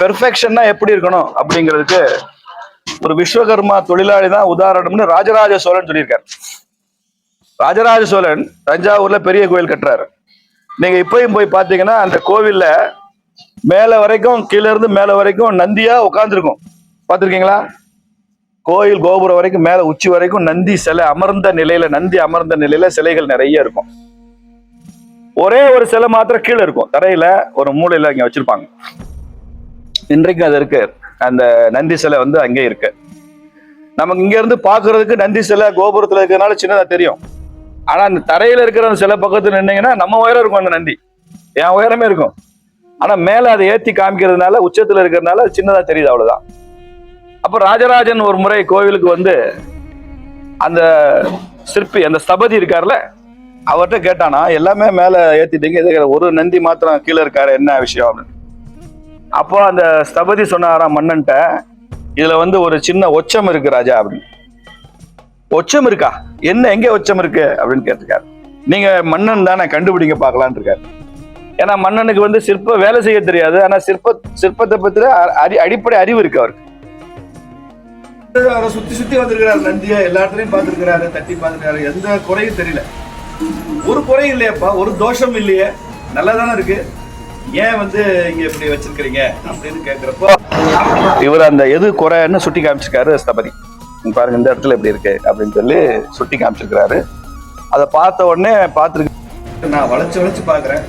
பெர்ஃபெக்ஷன்னா எப்படி இருக்கணும் அப்படிங்கிறதுக்கு ஒரு விஸ்வகர்மா தொழிலாளி தான் உதாரணம்னு ராஜராஜ சோழன் சொல்லியிருக்காரு. ராஜராஜ சோழன் தஞ்சாவூர்ல பெரிய கோயில் கட்டுறாரு. நீங்க இப்பயும் போய் பாத்தீங்கன்னா அந்த கோவில்ல மேல வரைக்கும் கீழ இருந்து மேல வரைக்கும் நந்தியா உட்காந்துருக்கும் பார்த்துருக்கீங்களா? கோயில் கோபுரம் வரைக்கும் மேல உச்சி வரைக்கும் நந்தி சிலை அமர்ந்த நிலையில நந்தி அமர்ந்த நிலையில சிலைகள் நிறைய இருக்கும். ஒரே ஒரு சிலை மாத்திரம் கீழே இருக்கும். தரையில ஒரு மூலையில இங்க வச்சிருப்பாங்க. இன்றைக்கு அது இருக்கு. அந்த நந்தி சிலை வந்து அங்கே இருக்கு. நமக்கு இங்க இருந்து பாக்குறதுக்கு நந்தி சிலை கோபுரத்துல இருக்கிறதுனால சின்னதா தெரியும். ஆனா அந்த தரையில இருக்கிற அந்த சிலை பக்கத்துல நின்னீங்கன்னா நம்ம உயரம் இருக்கும் அந்த நந்தி. என் உயரமே இருக்கும். ஆனா மேல அதை ஏத்தி காமிக்கிறதுனால உச்சத்துல இருக்கிறதுனால சின்னதா தெரியுது அவ்வளவுதான். அப்ப ராஜராஜன் ஒரு முறை கோவிலுக்கு வந்து அந்த சிற்பி அந்த ஸ்தபதி இருக்கார்ல அவர்கிட்ட கேட்டானா எல்லாமே மேல ஏத்திட்டீங்க. ஒரு நந்தி மாத்திரம் கீழே இருக்காரு. என்ன விஷயம்? அப்படின்னு. அப்போ அந்த ஸ்தபதி சொன்னாராம் மன்னன்ட்ட இதுல வந்து ஒரு சின்ன ஒச்சம் இருக்கு ராஜா அப்படின்னு. ஒச்சம் இருக்கா? என்ன எங்க ஒச்சம் இருக்கு? அப்படின்னு கேட்டிருக்காரு. நீங்க மன்னன் தானே கண்டுபிடிங்க பார்க்கலான் இருக்காரு. ஏன்னா மன்னனுக்கு வந்து சிற்ப வேலை செய்ய தெரியாது. ஆனா சிற்ப சிற்பத்தை பத்தின அடி அடிப்படை அறிவு இருக்கு அவருக்கு. அவரை சுத்தி சுத்தி வந்திருக்கிறாரு நந்தியா எல்லா இடத்துலயும் பார்த்திருக்கிறாரு தட்டி பார்த்திருக்காரு எந்த குறையும் தெரியல. ஒரு குறையும் இல்லையாப்பா ஒரு தோஷம் இல்லையே. நல்லா தானே இருக்கு. ஏன் வந்து இங்க இப்படி வச்சிருக்கிறீங்க அப்படின்னு கேக்குறப்போ இவர் அந்த எது குறைன்னு சுட்டி காமிச்சிருக்காரு ஸ்தபதி பாருங்க இந்த இடத்துல இப்படி இருக்கு அப்படின்னு சொல்லி சுட்டி காமிச்சிருக்கிறாரு. அதை பார்த்த உடனே பார்த்துருக்கு நான் வளைச்சு வளைச்சு பார்க்கறேன்.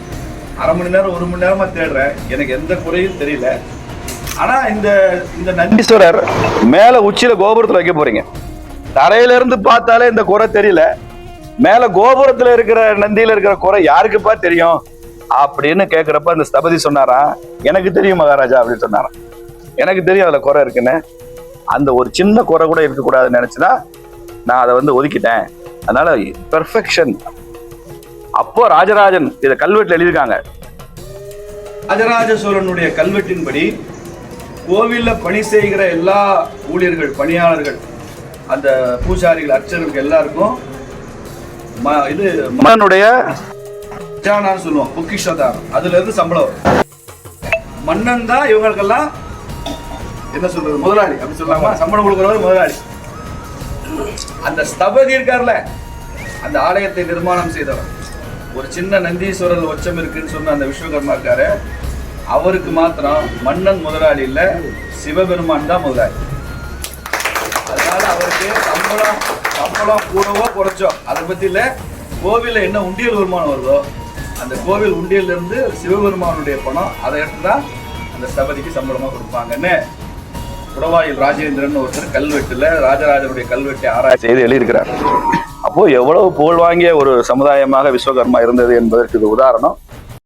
அரை மணி நேரம் ஒரு மணி நேரமா தேடுறேன். எனக்கு எந்த குறையும் தெரியல. ஆனா இந்த இந்த நந்தீஸ்வரர் மேல உச்சியில கோபுரத்துல வைக்க போறீங்க. தரையில இருந்து பார்த்தாலே இந்த குறை தெரியல. மேல கோபுரத்துல இருக்கிற நந்தியில இருக்கிற குறை யாருக்குப்பா தெரியும்? அப்படின்னு கேக்குறப்ப அந்த ஸ்தபதி சொன்னாரா? எனக்கு தெரியும் மகாராஜா அப்படின்னு சொன்னாராம் எனக்கு தெரியும் அதுல குறை இருக்குன்னு. அந்த ஒரு சின்ன குறை கூட இருக்கக்கூடாதுன்னு நினைச்சுதான் நான் அதை வந்து ஒதுக்கிட்டேன். அதனால பெர்ஃபெக்ஷன் அப்போ ராஜராஜன் இதை கல்வெட்டுல எழுதியிருக்காங்க. ராஜராஜ சோழனுடைய கல்வெட்டின்படி கோவில்ல பணி செய்கிற எல்லா ஊழியர்கள் பணியாளர்கள் அந்த பூசாரிகள் அர்ச்சகர்கள் எல்லாருக்கும் இது மன்னனுடைய ஜானான்னு சொல்லுவோம் பொக்கிஷதாரம் அதுல இருந்து சம்பளம் மன்னன் தான் இவங்களுக்கெல்லாம் என்ன சொல்றது முதலாளி. அப்படி சொல்லாமா? சம்பளம் கொடுக்குறவர் முதலாளி. அந்த ஸ்தபதி இருக்கார்ல அந்த ஆலயத்தை நிர்மாணம் செய்தவர். ஒரு சின்ன நந்தீஸ்வரர் உச்சம் இருக்குன்னு சொன்ன அந்த விஸ்வகர்மா இருக்காரு. அவருக்கு மாத்திரம் மன்னன் முதலாளி இல்ல சிவபெருமான் தான் முதலாளி. அதனால அவருக்கு சம்பளம் சம்பளம் கூடவோ குறைச்சோ. அதை பத்தி இல்ல என்ன உண்டியல் வருமானம் வருதோ அந்த கோவில் உண்டியல்ல இருந்து சிவபெருமானுடைய பணம் அதை எடுத்து தான் அந்த சபதிக்கு சம்பளமா கொடுப்பாங்கன்னு குடவாயில் ராஜேந்திரன் ஒருத்தர் கல்வெட்டுல ராஜராஜனுடைய கல்வெட்டை ஆராய்ச்சி செய்து எழுதியிருக்கிறார். அப்போ எவ்வளவு புகழ் வாங்கிய ஒரு சமுதாயமாக விஸ்வகர்மா இருந்தது என்பதற்கு இது உதாரணம்.